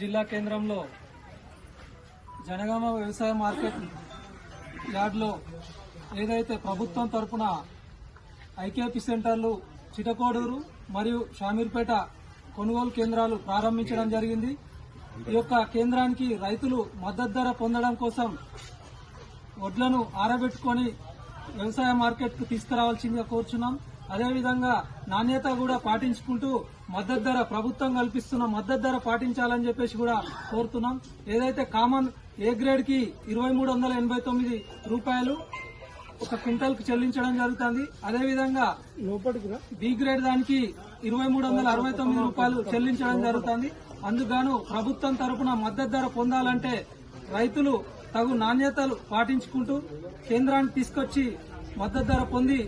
జిల్లా కేంద్రంలో జనగామ వ్యవసాయ మార్కెట్ యార్డ్లో ఏదైతే ప్రభుత్వం తరపున ఐకేపీ సెంటర్లు చిటకోడూరు మరియు షామీర్పేట కొనుగోలు కేంద్రాలు ప్రారంభించడం జరిగింది. ఈ యొక్క కేంద్రానికి రైతులు మద్దతు ధర పొందడం కోసం వడ్లను ఆరబెట్టుకొని వ్యవసాయ మార్కెట్కు తీసుకురావాల్సిందిగా కోరుచున్నాం. అదేవిధంగా నాణ్యత కూడా పాటించుకుంటూ మద్దతు ధర ప్రభుత్వం కల్పిస్తున్న మద్దతు ధర పాటించాలని చెప్పేసి కూడా కోరుతున్నాం. ఏదైతే కామన్ ఏ గ్రేడ్కి ఇరవై మూడు వందల ఎనభై తొమ్మిది రూపాయలు ఒక క్వింటల్కు చెల్లించడం జరుగుతుంది. అదేవిధంగా బి గ్రేడ్ దానికి ఇరవై మూడు వందల అరవై తొమ్మిది రూపాయలు చెల్లించడం జరుగుతుంది. అందుకు ప్రభుత్వం తరపున మద్దతు ధర పొందాలంటే రైతులు తగు నాణ్యతలు పాటించుకుంటూ కేంద్రానికి తీసుకొచ్చి మద్దతు ధర పొంది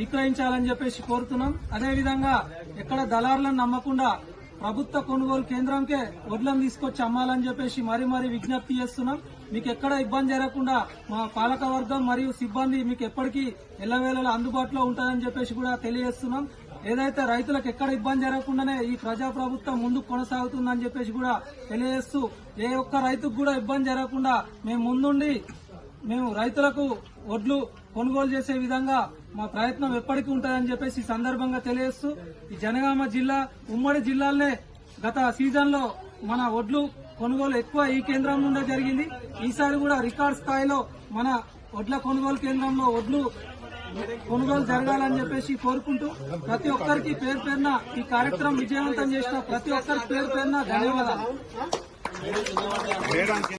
విక్రయించాలని చెప్పేసి కోరుతున్నాం. అదేవిధంగా ఎక్కడ దళారులను నమ్మకుండా ప్రభుత్వ కొనుగోలు కేంద్రంకే వడ్లను తీసుకొచ్చి అమ్మాలని చెప్పేసి మరీ మరీ విజ్ఞప్తి చేస్తున్నాం. మీకు ఎక్కడ ఇబ్బంది జరగకుండా మా పాలక వర్గం మరియు సిబ్బంది మీకు ఎప్పటికీ ఎల్లవేళలా అందుబాటులో ఉంటుందని చెప్పేసి కూడా తెలియజేస్తున్నాం. ఏదైతే రైతులకు ఎక్కడ ఇబ్బంది జరగకుండానే ఈ ప్రజా ప్రభుత్వం ముందుకు కొనసాగుతుందని చెప్పేసి కూడా తెలియజేస్తూ ఏ ఒక్క రైతుకు కూడా ఇబ్బంది జరగకుండా మేము ముందుండి మేము రైతులకు వడ్లు కొనుగోలు చేసే విధంగా మా ప్రయత్నం ఎప్పటికీ ఉంటుందని చెప్పేసి సందర్భంగా తెలియజేస్తూ ఈ జనగామ జిల్లా ఉమ్మడి జిల్లాలనే గత సీజన్లో మన వడ్లు కొనుగోలు ఎక్కువ ఈ కేంద్రం నుండే జరిగింది. ఈసారి కూడా రికార్డ్ స్థాయిలో మన వడ్ల కొనుగోలు కేంద్రంలో వడ్లు కొనుగోలు జరగాలని చెప్పేసి కోరుకుంటూ ప్రతి ఒక్కరికి పేరు పేరున ఈ కార్యక్రమం విజయవంతం చేసిన ప్రతి ఒక్కరికి పేరు పేరున ధన్యవాదాలు.